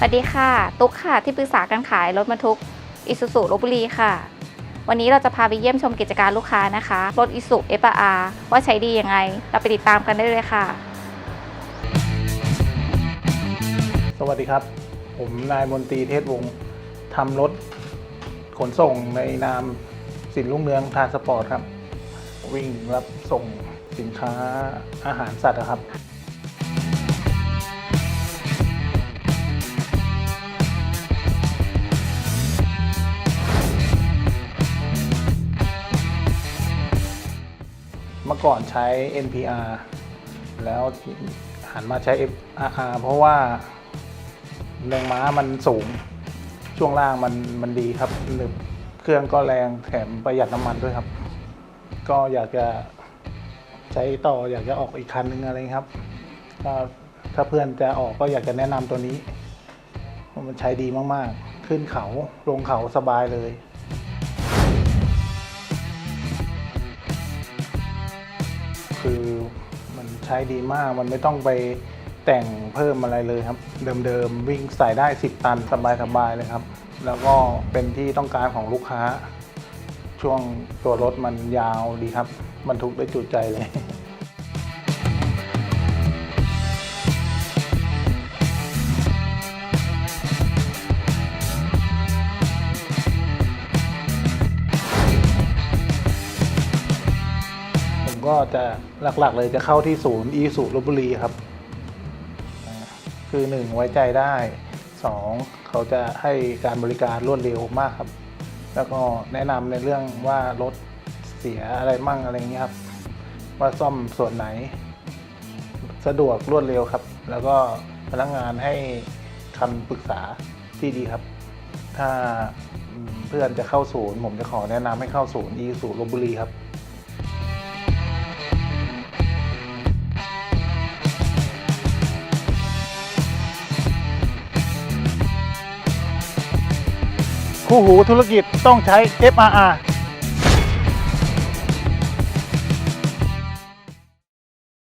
สวัสดีค่ะ ตุ๊กค่ะ ที่ปรึกษาการขายรถบรรทุกอิสุสุลบบุรีค่ะ วันนี้เราจะพาไปเยี่ยมชมกิจการลูกค้านะคะ รถอิสุเอปอาว่าใช้ดียังไง เราไปติดตามกันได้เลยค่ะ สวัสดีครับ ผมนายมนตรีเทศวงศ์ทำรถขนส่งในนามสินลุ่งเรืองทานสปอร์ตครับ วิ่งรับส่งสินค้าอาหารสัตว์ครับ เมื่อก่อนใช้ NPR แล้วหันมาใช้ FRR เพราะว่าแรงม้ามันสูง ช่วงล่างมันมันดีครับหนึบเครื่องก็แรงแถมประหยัดน้ำมันด้วยครับ ก็อยากจะใช้ต่ออยากจะออกอีกคันนึงอะไรครับก็ถ้าเพื่อนจะออกก็อยากจะแนะนำตัวนี้ มันใช้ดีมากๆ ขึ้นเขาลงเขาสบายเลย ใช้ดีมาก มันไม่ต้องไปแต่งเพิ่มอะไรเลยครับ เดิมๆวิ่งใส่ได้ 10 ตันสบายๆเลยครับ แล้วก็เป็นที่ต้องการของลูกค้า ช่วงตัวรถมันยาวดีครับ มันทุกได้จุดใจเลย ก็จะหลักๆ เลยจะเข้าที่ศูนย์อีสุลบบุรีครับ คือหนึ่งไว้ใจได้สองเขาจะให้การบริการรวดเร็วมากครับ แล้วก็แนะนำในเรื่องว่ารถเสียอะไรมั่งอะไรเงี้ยครับ ว่าซ่อมส่วนไหน สะดวกรวดเร็วครับ แล้วก็พนักงานให้คำปรึกษาที่ดีครับ ถ้าเพื่อนจะเข้าศูนย์ ผมจะขอแนะนำให้เข้าศูนย์อีสุลบบุรีครับ คู่หูธุรกิจต้องใช้ FRR